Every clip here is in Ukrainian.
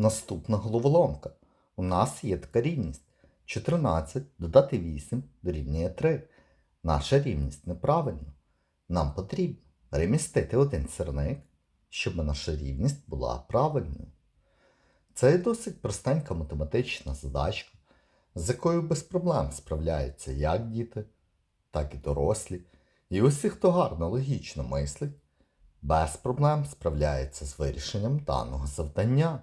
Наступна головоломка. У нас є така рівність. 14 додати 8 дорівнює 3. Наша рівність неправильна. Нам потрібно перемістити один сирник, щоб наша рівність була правильною. Це досить простенька математична задачка, з якою без проблем справляються як діти, так і дорослі. І усі, хто гарно логічно мислить, без проблем справляється з вирішенням даного завдання.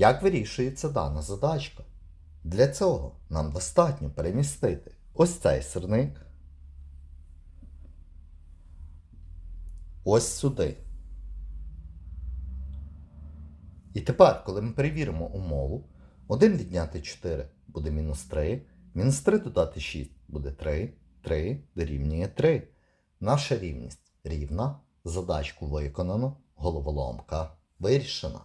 Як вирішується дана задачка? Для цього нам достатньо перемістити ось цей сирник ось сюди. І тепер, коли ми перевіримо умову, 1 відняти 4 буде мінус 3, мінус 3 додати 6 буде 3, 3 дорівнює 3. Наша рівність рівна, задачку виконано, головоломка вирішена.